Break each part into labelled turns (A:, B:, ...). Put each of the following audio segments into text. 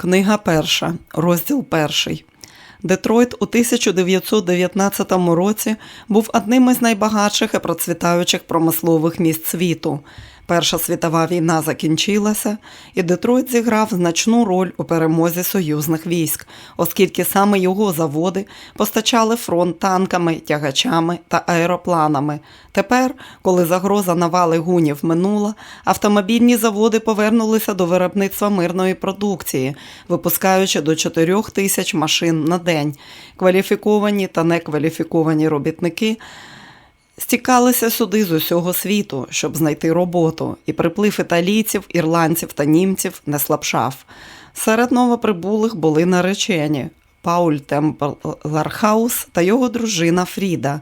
A: Книга перша, розділ перший. Детройт у 1919 році був одним із найбагатших і процвітаючих промислових міст світу. Перша світова війна закінчилася, і Детройт зіграв значну роль у перемозі союзних військ, оскільки саме його заводи постачали фронт танками, тягачами та аеропланами. Тепер, коли загроза навали гунів минула, автомобільні заводи повернулися до виробництва мирної продукції, випускаючи до 4 тисяч машин на день. Кваліфіковані та некваліфіковані робітники стікалися сюди з усього світу, щоб знайти роботу, і приплив італійців, ірландців та німців не слабшав. Серед новоприбулих були наречені Пауль Темплархаус та його дружина Фріда.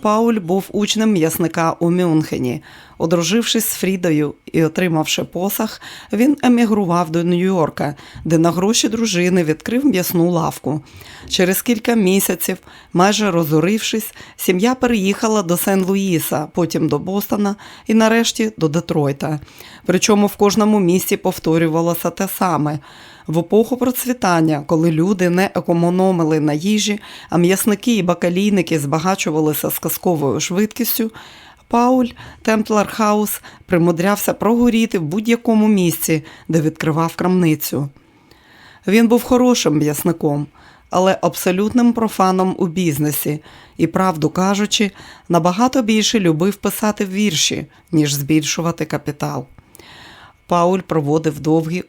A: Пауль був учнем м'ясника у Мюнхені. Одружившись з Фрідою і отримавши посах, він емігрував до Нью-Йорка, де на гроші дружини відкрив м'ясну лавку. Через кілька місяців, майже розорившись, сім'я переїхала до Сен-Луїса, потім до Бостона і нарешті до Детройта. Причому в кожному місті повторювалося те саме. В епоху процвітання, коли люди не економили на їжі, а м'ясники і бакалійники збагачувалися сказковою швидкістю, Пауль Темплархаус примудрявся прогоріти в будь-якому місці, де відкривав крамницю. Він був хорошим м'ясником, але абсолютним профаном у бізнесі і, правду кажучи, набагато більше любив писати вірші, ніж збільшувати капітал. Пауль проводив довгі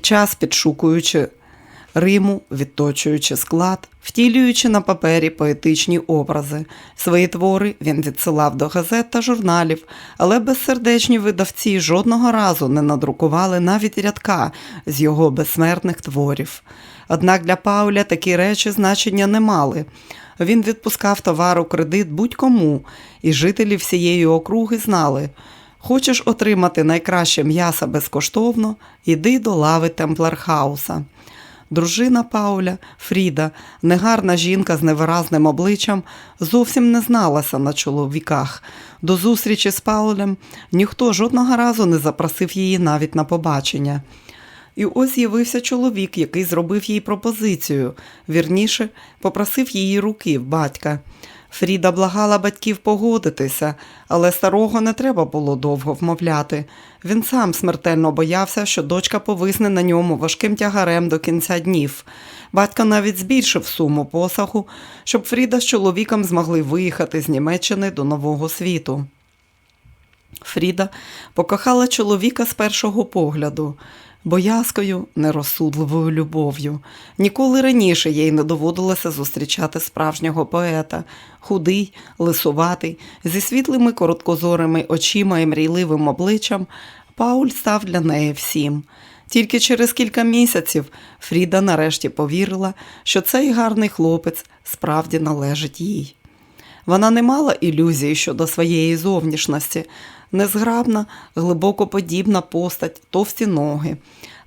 A: час підшукуючи Риму, відточуючи склад, втілюючи на папері поетичні образи. Свої твори він відсилав до газет та журналів, але безсердечні видавці жодного разу не надрукували навіть рядка з його безсмертних творів. Однак для Пауля такі речі значення не мали. Він відпускав товар у кредит будь-кому, і жителі всієї округи знали. Хочеш отримати найкраще м'ясо безкоштовно, іди до лави Темплархауса. Дружина Пауля, Фріда, негарна жінка з невиразним обличчям, зовсім не зналася на чоловіках. До зустрічі з Паулем ніхто жодного разу не запросив її навіть на побачення. І ось з'явився чоловік, який зробив їй пропозицію, вірніше, попросив її руки в батька. Фріда благала батьків погодитися, але старого не треба було довго вмовляти. Він сам смертельно боявся, що дочка повисне на ньому важким тягарем до кінця днів. Батько навіть збільшив суму посаху, щоб Фріда з чоловіком змогли виїхати з Німеччини до Нового світу. Фріда покохала чоловіка з першого погляду боязкою, нерозсудливою любов'ю. Ніколи раніше їй не доводилося зустрічати справжнього поета, худий, лисуватий, зі світлими короткозорими очима і мрійливим обличчям. Пауль став для неї всім. Тільки через кілька місяців Фріда нарешті повірила, що цей гарний хлопець справді належить їй. Вона не мала ілюзій щодо своєї зовнішності, незграбна, глибоко подібна постать, товсті ноги.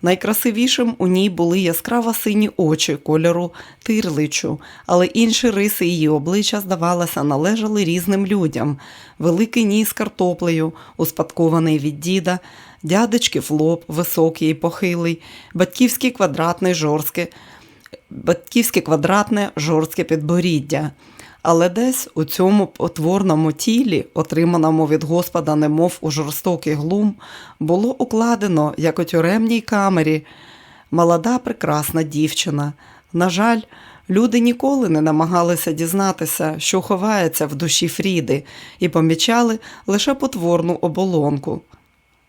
A: Найкрасивішим у ній були яскраво сині очі кольору тирличу, але інші риси її обличчя, здавалося, належали різним людям. Великий ніс картоплею, успадкований від діда, дядечків лоб, високий і похилий, батьківське квадратне жорстке, батьківське квадратне жорстке підборіддя. Але десь у цьому потворному тілі, отриманому від Господа, немов у жорстокий глум, було укладено, як у тюремній камері, молода прекрасна дівчина. На жаль, люди ніколи не намагалися дізнатися, що ховається в душі Фріди, і помічали лише потворну оболонку.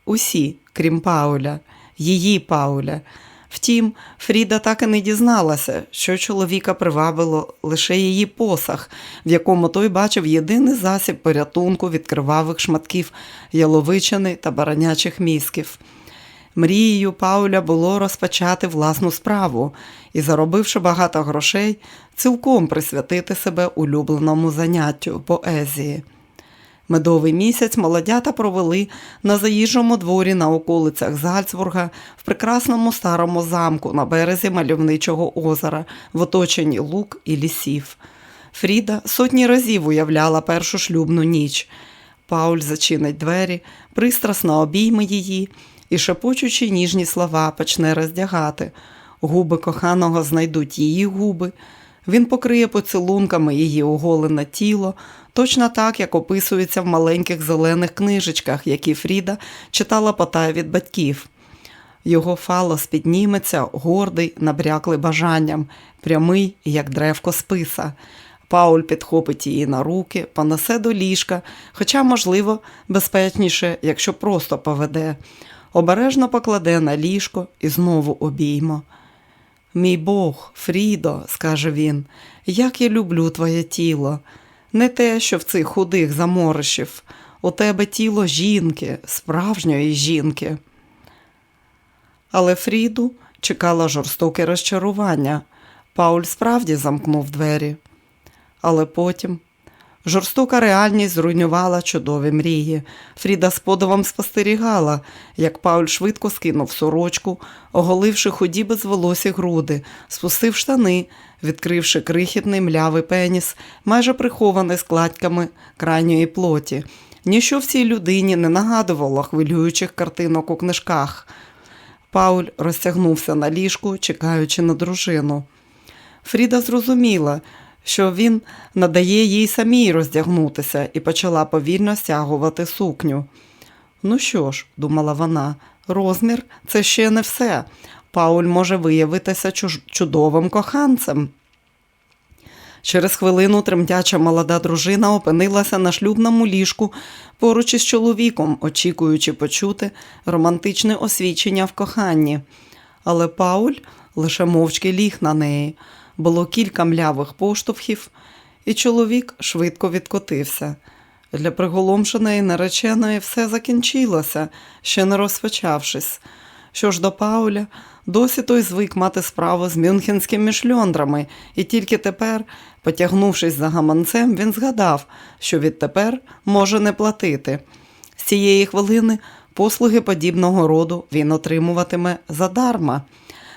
A: Усі, крім Пауля, її Пауля. Втім, Фріда так і не дізналася, що чоловіка привабило лише її посах, в якому той бачив єдиний засіб порятунку від кривавих шматків яловичини та баранячих мізків. Мрією Пауля було розпочати власну справу і, заробивши багато грошей, цілком присвятити себе улюбленому заняттю поезії. Медовий місяць молодята провели на заїжджому дворі на околицях Зальцбурга в прекрасному старому замку на березі мальовничого озера, в оточенні лук і лісів. Фріда сотні разів уявляла першу шлюбну ніч. Пауль зачинить двері, пристрасно обійме її, і, шепочучи ніжні слова, почне роздягати. Губи коханого знайдуть її губи. Він покриє поцілунками її оголене тіло, точно так, як описується в маленьких зелених книжечках, які Фріда читала потай від батьків. Його фалос підніметься, гордий, набряклий бажанням, прямий, як древко списа. Пауль підхопить її на руки, понесе до ліжка, хоча, можливо, безпечніше, якщо просто поведе. Обережно покладе на ліжко і знову обіймо. Мій Бог, Фрідо, скаже він, як я люблю твоє тіло. Не те, що в цих худих заморишів. У тебе тіло жінки, справжньої жінки. Але Фріду чекало жорстоке розчарування. Пауль справді замкнув двері. Але потім жорстока реальність зруйнувала чудові мрії. Фріда з подивом спостерігала, як Пауль швидко скинув сорочку, оголивши ході без волосі груди, спустив штани, відкривши крихітний млявий пеніс, майже прихований складками крайньої плоті. Ніщо в цій людині не нагадувало хвилюючих картинок у книжках. Пауль розтягнувся на ліжку, чекаючи на дружину. Фріда зрозуміла, що він надає їй самій роздягнутися і почала повільно стягувати сукню. Ну що ж, думала вона, розмір це ще не все. Пауль може виявитися чудовим коханцем. Через хвилину тремтяча молода дружина опинилася на шлюбному ліжку поруч із чоловіком, очікуючи почути романтичне освічення в коханні. Але Пауль лише мовчки ліг на неї. Було кілька млявих поштовхів, і чоловік швидко відкотився. Для приголомшеної нареченої все закінчилося, ще не розпочавшись. Що ж до Пауля, досі той звик мати справу з мюнхенськими шльондрами, і тільки тепер, потягнувшись за гаманцем, він згадав, що відтепер може не платити. З цієї хвилини послуги подібного роду він отримуватиме задарма.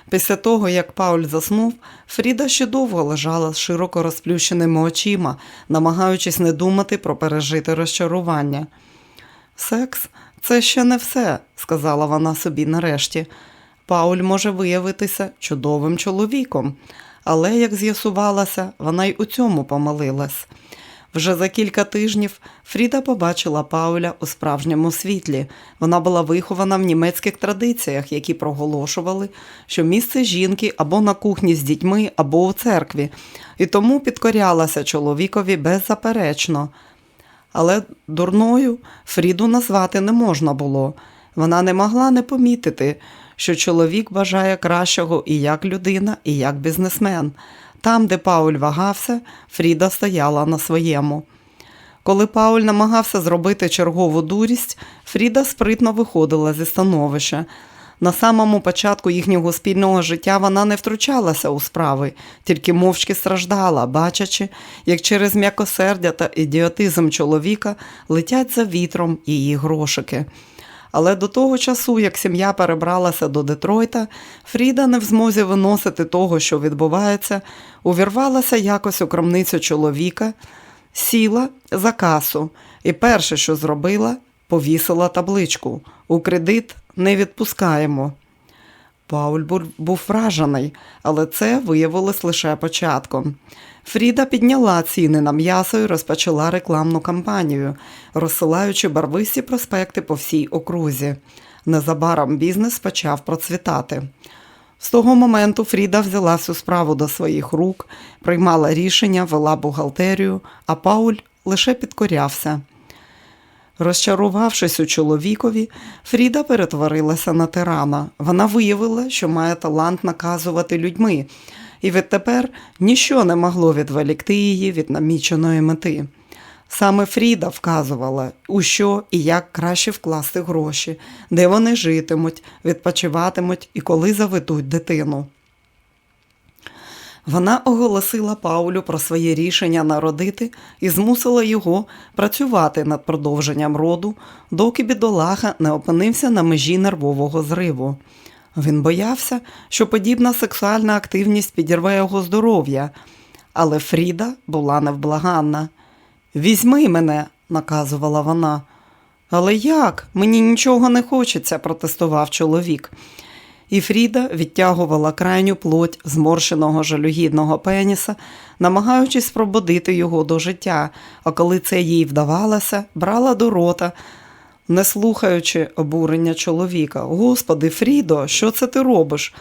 A: Після того, як Пауль заснув, Фріда ще довго лежала з широко розплющеними очима, намагаючись не думати про пережите розчарування. Секс це ще не все, сказала вона собі нарешті. Пауль може виявитися чудовим чоловіком, але, як з'ясувалося, вона й у цьому помилилась. Вже за кілька тижнів Фріда побачила Пауля у справжньому світлі. Вона була вихована в німецьких традиціях, які проголошували, що місце жінки або на кухні з дітьми, або у церкві, і тому підкорялася чоловікові беззаперечно. Але дурною Фріду назвати не можна було. Вона не могла не помітити, що чоловік бажає кращого і як людина, і як бізнесмен. Там, де Пауль вагався, Фріда стояла на своєму. Коли Пауль намагався зробити чергову дурість, Фріда спритно виходила зі становища. На самому початку їхнього спільного життя вона не втручалася у справи, тільки мовчки страждала, бачачи, як через м'якосердя та ідіотизм чоловіка летять за вітром її грошики. Але до того часу, як сім'я перебралася до Детройта, Фріда не в змозі виносити того, що відбувається, увірвалася якось у крамницю чоловіка, сіла за касу і перше, що зробила, повісила табличку у кредит не відпускаємо. Пауль був- вражений, але це виявилось лише початком. Фріда підняла ціни на м'ясо і розпочала рекламну кампанію, розсилаючи барвисті проспекти по всій окрузі. Незабаром бізнес почав процвітати. З того моменту Фріда взяла всю справу до своїх рук, приймала рішення, вела бухгалтерію, а Пауль лише підкорявся. Розчарувавшись у чоловікові, Фріда перетворилася на тирана. Вона виявила, що має талант наказувати людьми, і відтепер ніщо не могло відволікти її від наміченої мети. Саме Фріда вказувала, у що і як краще вкласти гроші, де вони житимуть, відпочиватимуть і коли заведуть дитину. Вона оголосила Паулю про своє рішення народити і змусила його працювати над продовженням роду, доки бідолаха не опинився на межі нервового зриву. Він боявся, що подібна сексуальна активність підірве його здоров'я, але Фріда була невблаганна. Візьми мене, наказувала вона. Але як? Мені нічого не хочеться, протестував чоловік. І Фріда відтягувала крайню плоть зморщеного жалюгідного пеніса, намагаючись пробудити його до життя, а коли це їй вдавалося, брала до рота, не слухаючи обурення чоловіка. Господи, Фрідо, що це ти робиш?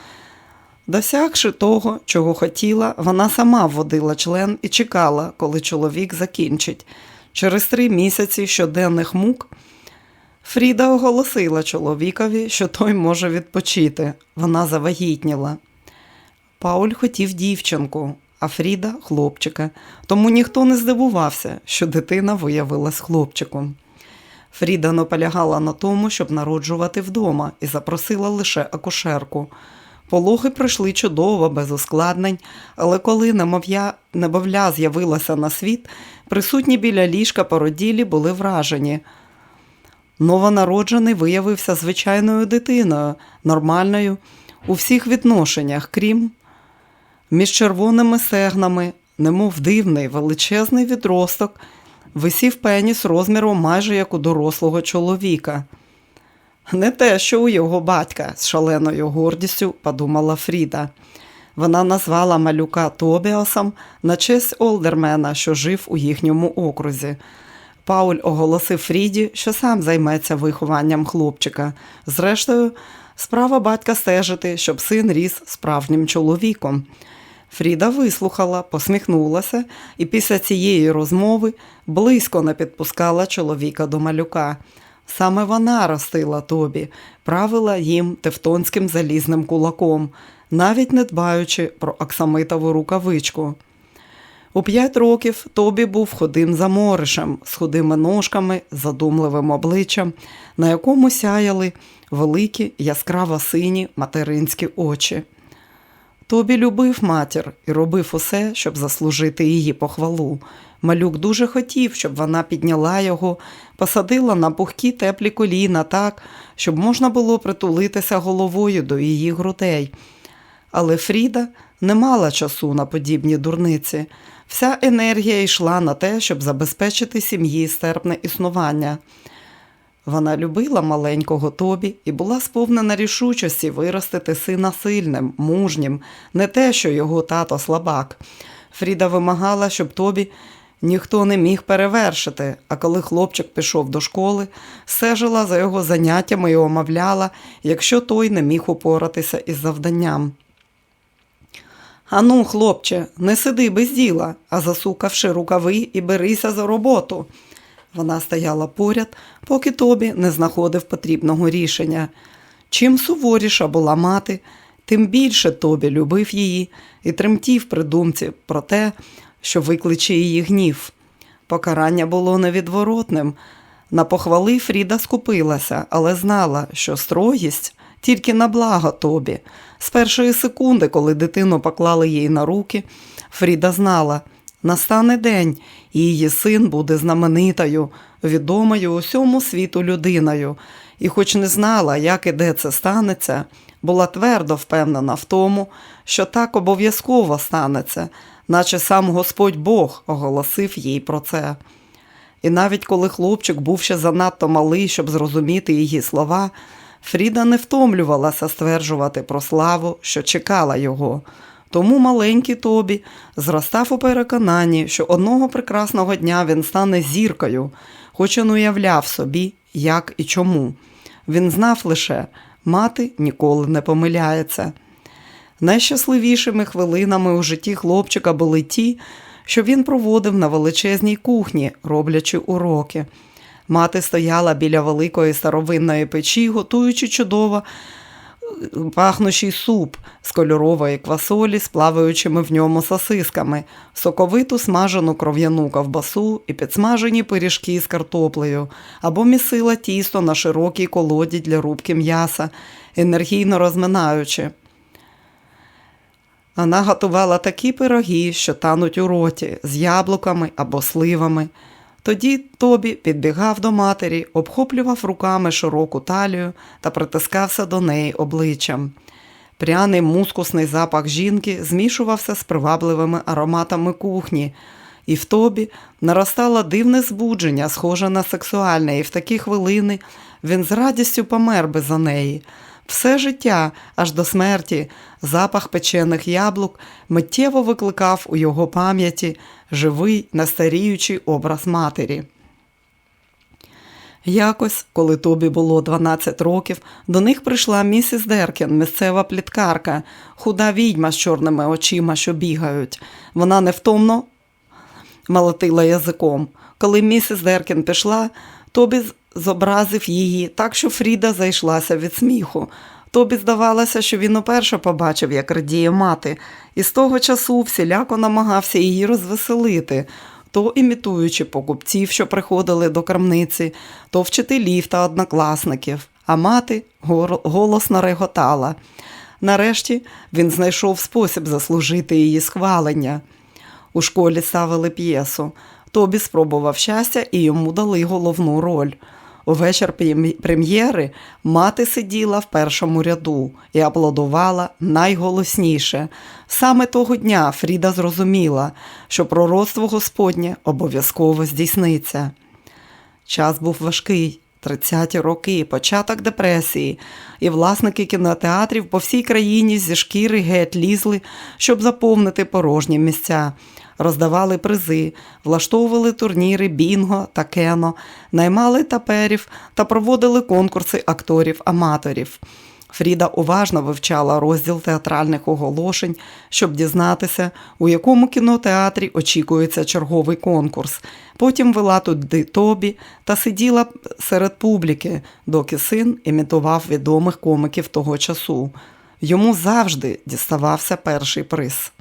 A: Досягши того, чого хотіла, вона сама вводила член і чекала, коли чоловік закінчить. Через три місяці щоденних мук Фріда оголосила чоловікові, що той може відпочити. Вона завагітніла. Пауль хотів дівчинку, а Фріда хлопчика, тому ніхто не здивувався, що дитина виявилась хлопчиком. Фріда наполягала на тому, щоб народжувати вдома, і запросила лише акушерку. Пологи пройшли чудово, без ускладнень, але коли немовля з'явилася на світ, присутні біля ліжка породілі були вражені. Новонароджений виявився звичайною дитиною, нормальною у всіх відношеннях, крім між червоними стегнами, немов дивний величезний відросток, висів пеніс розміром майже як у дорослого чоловіка. Не те, що у його батька, з шаленою гордістю подумала Фріда. Вона назвала малюка Тобіасом на честь Олдермена, що жив у їхньому окрузі. Пауль оголосив Фріді, що сам займеться вихованням хлопчика. Зрештою, справа батька стежити, щоб син ріс справжнім чоловіком. Фріда вислухала, посміхнулася і після цієї розмови близько не підпускала чоловіка до малюка. Саме вона ростила Тобі, правила їм тевтонським залізним кулаком, навіть не дбаючи про оксамитову рукавичку. У п'ять років Тобі був ходим заморишем, з худими ножками, задумливим обличчям, на якому сяяли великі яскраво сині материнські очі. Тобі любив матір і робив усе, щоб заслужити її похвалу. Малюк дуже хотів, щоб вона підняла його, посадила на пухкі теплі коліна так, щоб можна було притулитися головою до її грудей. Але Фріда не мала часу на подібні дурниці. Вся енергія йшла на те, щоб забезпечити сім'ї стерпне існування. Вона любила маленького Тобі і була сповнена рішучості виростити сина сильним, мужнім, не те, що його тато слабак. Фріда вимагала, щоб Тобі ніхто не міг перевершити, а коли хлопчик пішов до школи, стежила за його заняттями і омовляла, якщо той не міг упоратися із завданням. Ану, хлопче, не сиди без діла, а засукавши рукави і берися за роботу. Вона стояла поряд, поки Тобі не знаходив потрібного рішення. Чим суворіша була мати, тим більше Тобі любив її і тремтів при думці про те, що викличе її гнів. Покарання було невідворотним. На похвали Фріда скупилася, але знала, що строгість тільки на благо Тобі. З першої секунди, коли дитину поклали їй на руки, Фріда знала, настане день, і її син буде знаменитою, відомою усьому світу людиною, і, хоч не знала, як і де це станеться, була твердо впевнена в тому, що так обов'язково станеться, наче сам Господь Бог оголосив їй про це. І навіть коли хлопчик був ще занадто малий, щоб зрозуміти її слова, Фріда не втомлювалася стверджувати про славу, що чекала його. Тому маленький Тобі зростав у переконанні, що одного прекрасного дня він стане зіркою, хоч не уявляв собі, як і чому. Він знав лише, мати ніколи не помиляється. Найщасливішими хвилинами у житті хлопчика були ті, що він проводив на величезній кухні, роблячи уроки. Мати стояла біля великої старовинної печі, готуючи чудово пахнущий суп з кольорової квасолі з плаваючими в ньому сосисками, соковиту смажену кров'яну ковбасу і підсмажені пиріжки з картоплею, або місила тісто на широкій колоді для рубки м'яса, енергійно розминаючи. Вона готувала такі пироги, що тануть у роті, з яблуками або сливами. Тоді Тобі підбігав до матері, обхоплював руками широку талію та притискався до неї обличчям. Пряний мускусний запах жінки змішувався з привабливими ароматами кухні, і в тобі наростало дивне збудження, схоже на сексуальне, і в такі хвилини він з радістю помер би за неї. Все життя, аж до смерті, запах печених яблук миттєво викликав у його пам'яті живий, настаріючий образ матері. Якось, коли тобі було 12 років, до них прийшла місіс Деркін, місцева пліткарка, худа відьма з чорними очима, що бігають. Вона невтомно молотила язиком. Коли місіс Деркін пішла, Тобі зобразив її так, що Фріда зайшлася від сміху. Тобі здавалося, що він уперше побачив, як радіє мати, і з того часу всіляко намагався її розвеселити, то імітуючи покупців, що приходили до крамниці, то вчителів та однокласників, а мати голосно реготала. Нарешті він знайшов спосіб заслужити її схвалення. У школі ставили п'єсу. Тобі спробував щастя і йому дали головну роль. У вечір прем'єри мати сиділа в першому ряду і аплодувала найголосніше. Саме того дня Фріда зрозуміла, що пророцтво Господнє обов'язково здійсниться. Час був важкий, 30-ті роки, початок депресії, і власники кінотеатрів по всій країні зі шкіри геть лізли, щоб заповнити порожні місця роздавали призи, влаштовували турніри Бінго та Кено, наймали таперів та проводили конкурси акторів-аматорів. Фріда уважно вивчала розділ театральних оголошень, щоб дізнатися, у якому кінотеатрі очікується черговий конкурс. Потім вела туди тобі та сиділа серед публіки, доки син імітував відомих комиків того часу. Йому завжди діставався перший приз.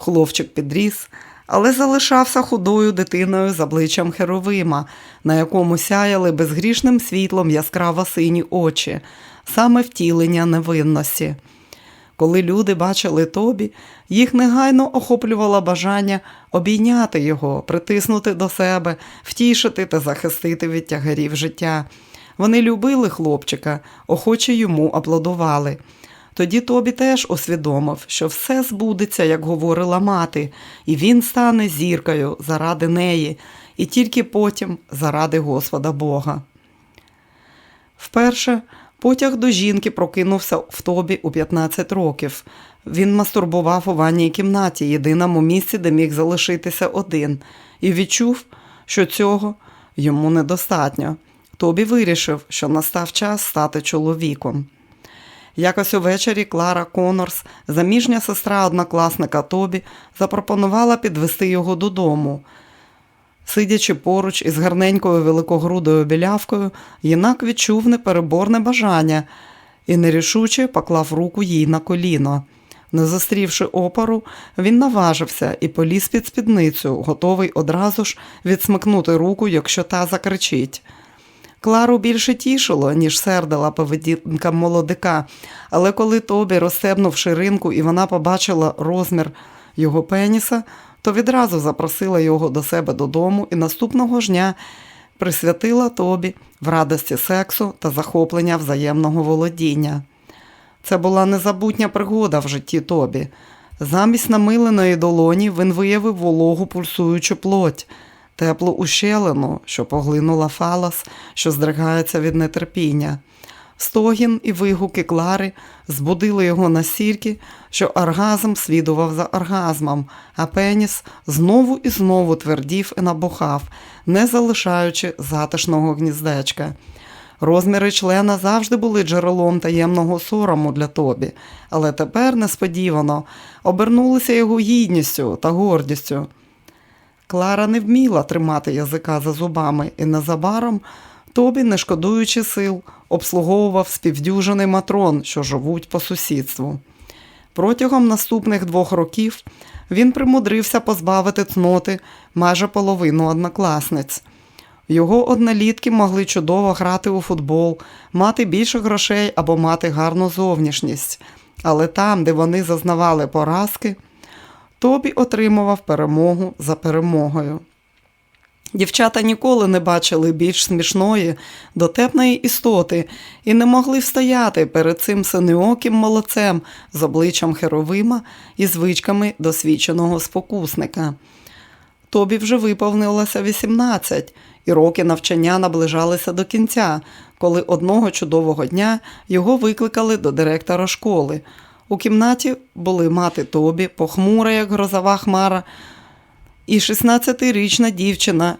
A: Хлопчик підріс, але залишався худою дитиною з обличчям Херовима, на якому сяяли безгрішним світлом яскраво сині очі, саме втілення невинності. Коли люди бачили тобі, їх негайно охоплювало бажання обійняти його, притиснути до себе, втішити та захистити від тягарів життя. Вони любили хлопчика, охоче йому аплодували. Тоді Тобі теж усвідомив, що все збудеться, як говорила мати, і він стане зіркою заради неї, і тільки потім заради Господа Бога. Вперше потяг до жінки прокинувся в тобі у 15 років. Він мастурбував у ванній кімнаті, єдиному місці, де міг залишитися один, і відчув, що цього йому недостатньо. Тобі вирішив, що настав час стати чоловіком. Якось увечері Клара Конорс, заміжня сестра однокласника Тобі, запропонувала підвести його додому. Сидячи поруч із гарненькою великогрудою білявкою, Єнак відчув непереборне бажання і нерішуче поклав руку їй на коліно. Не зустрівши опору, він наважився і поліз під спідницю, готовий одразу ж відсмикнути руку, якщо та закричить. Клару більше тішило, ніж сердила поведінка молодика, але коли Тобі розстебнув ширинку і вона побачила розмір його пеніса, то відразу запросила його до себе додому і наступного ж дня присвятила Тобі в радості сексу та захоплення взаємного володіння. Це була незабутня пригода в житті Тобі. Замість намиленої долоні він виявив вологу пульсуючу плоть теплу ущелину, що поглинула фалас, що здригається від нетерпіння. Стогін і вигуки Клари збудили його настільки, що оргазм слідував за оргазмом, а пеніс знову і знову твердів і набухав, не залишаючи затишного гніздечка. Розміри члена завжди були джерелом таємного сорому для тобі, але тепер несподівано обернулися його гідністю та гордістю. Клара не вміла тримати язика за зубами, і незабаром Тобі, не шкодуючи сил, обслуговував співдюжений матрон, що живуть по сусідству. Протягом наступних двох років він примудрився позбавити цноти майже половину однокласниць. Його однолітки могли чудово грати у футбол, мати більше грошей або мати гарну зовнішність, але там, де вони зазнавали поразки, Тобі отримував перемогу за перемогою. Дівчата ніколи не бачили більш смішної, дотепної істоти і не могли встояти перед цим синеоким молодцем з обличчям Херовима і звичками досвідченого спокусника. Тобі вже виповнилося 18, і роки навчання наближалися до кінця, коли одного чудового дня його викликали до директора школи. У кімнаті були мати Тобі, похмура, як грозова хмара, і 16-річна дівчина,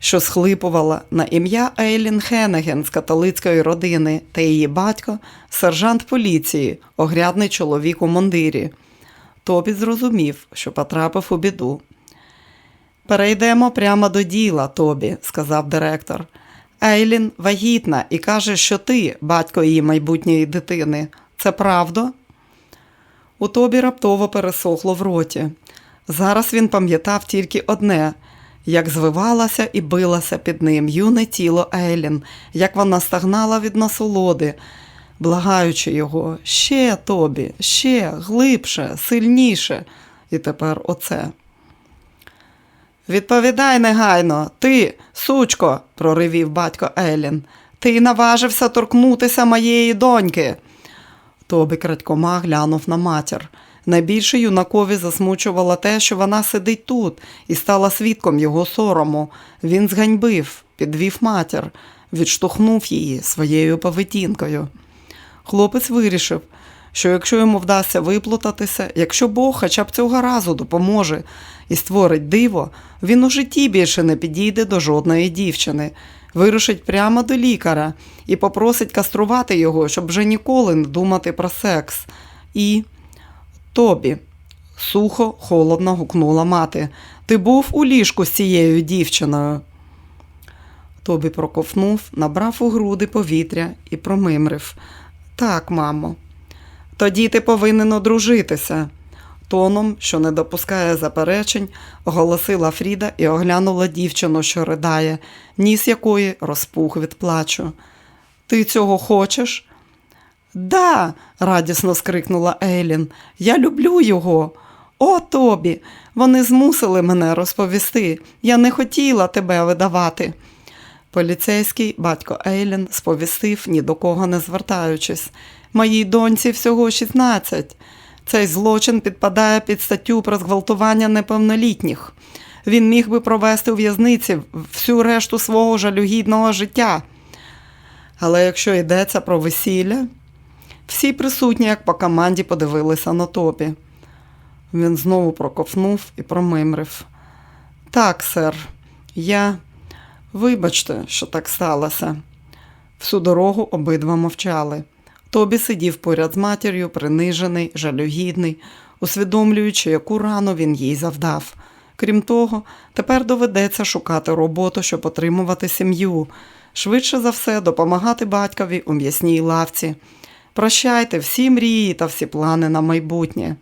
A: що схлипувала на ім'я Ейлін Хенеген з католицької родини та її батько, сержант поліції, огрядний чоловік у мундирі. Тобі зрозумів, що потрапив у біду. Перейдемо прямо до діла, Тобі, сказав директор. Ейлін вагітна і каже, що ти батько її майбутньої дитини. Це правда? У Тобі раптово пересохло в роті. Зараз він пам'ятав тільки одне як звивалася і билася під ним юне тіло Ейлін, як вона стагнала від насолоди, благаючи його ще Тобі, ще глибше, сильніше. І тепер оце. Відповідай негайно, ти, сучко, проривів батько Елін, ти наважився торкнутися моєї доньки. Тобі крадькома глянув на матір. Найбільше юнакові засмучувало те, що вона сидить тут і стала свідком його сорому. Він зганьбив, підвів матір, відштовхнув її своєю поведінкою. Хлопець вирішив, що якщо йому вдасться виплутатися, якщо Бог хоча б цього разу допоможе і створить диво, він у житті більше не підійде до жодної дівчини, вирушить прямо до лікаря і попросить каструвати його, щоб вже ніколи не думати про секс. І Тобі, сухо, холодно гукнула мати. Ти був у ліжку з цією дівчиною. Тобі проковнув, набрав у груди повітря і промимрив. Так, мамо. Тоді ти повинен одружитися. Тоном, що не допускає заперечень, оголосила Фріда і оглянула дівчину, що ридає, ніс якої розпух від плачу. Ти цього хочеш? Да, радісно скрикнула Ейлін. Я люблю його. О, Тобі, вони змусили мене розповісти. Я не хотіла тебе видавати. Поліцейський батько Ейлін сповістив, ні до кого не звертаючись. Моїй доньці всього 16. Цей злочин підпадає під статтю про зґвалтування неповнолітніх. Він міг би провести у в'язниці всю решту свого жалюгідного життя. Але якщо йдеться про весілля, всі присутні, як по команді, подивилися на топі. Він знову проковнув і промимрив. Так, сер, я. Вибачте, що так сталося. Всю дорогу обидва мовчали. Тобі сидів поряд з матір'ю, принижений, жалюгідний, усвідомлюючи, яку рану він їй завдав. Крім того, тепер доведеться шукати роботу, щоб отримувати сім'ю, швидше за все, допомагати батькові у м'ясній лавці. Прощайте всі мрії та всі плани на майбутнє.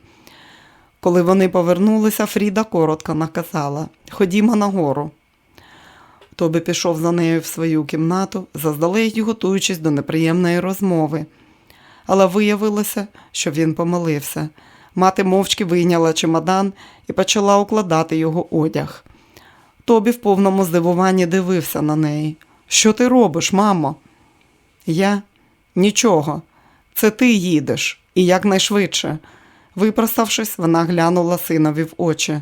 A: Коли вони повернулися, Фріда коротко наказала Ходімо нагору. Тобі пішов за нею в свою кімнату, заздалегідь готуючись до неприємної розмови. Але виявилося, що він помилився. Мати мовчки вийняла чемодан і почала укладати його одяг. Тобі в повному здивуванні дивився на неї. Що ти робиш, мамо? Я нічого. Це ти їдеш, і якнайшвидше. Випроставшись, вона глянула синові в очі.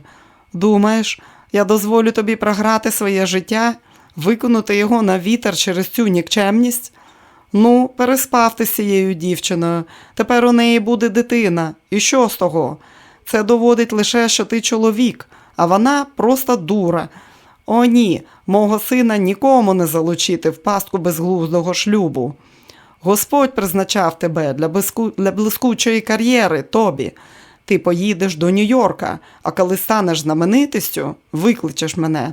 A: Думаєш, я дозволю тобі програти своє життя, виконати його на вітер через цю нікчемність? Ну, переспав ти з цією дівчиною. Тепер у неї буде дитина. І що з того? Це доводить лише, що ти чоловік, а вона просто дура. О, ні, мого сина нікому не залучити в пастку безглуздого шлюбу. Господь призначав тебе для, блиску... для блискучої кар'єри, Тобі. Ти поїдеш до Нью-Йорка, а коли станеш знаменитістю, викличеш мене.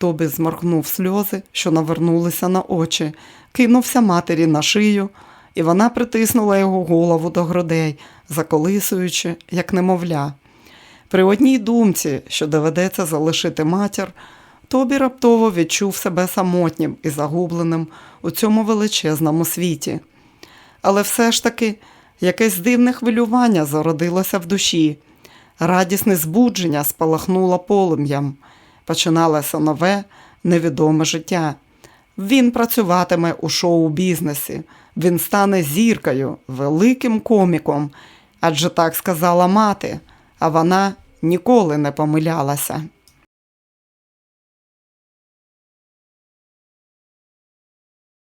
A: Тобі зморкнув сльози, що навернулися на очі, кинувся матері на шию, і вона притиснула його голову до грудей, заколисуючи, як немовля. При одній думці, що доведеться залишити матір, Тобі раптово відчув себе самотнім і загубленим у цьому величезному світі. Але все ж таки якесь дивне хвилювання зародилося в душі, радісне збудження спалахнуло полум'ям, починалося нове, невідоме життя. Він працюватиме у шоу-бізнесі, він стане зіркою, великим коміком, адже так сказала мати, а вона ніколи не помилялася.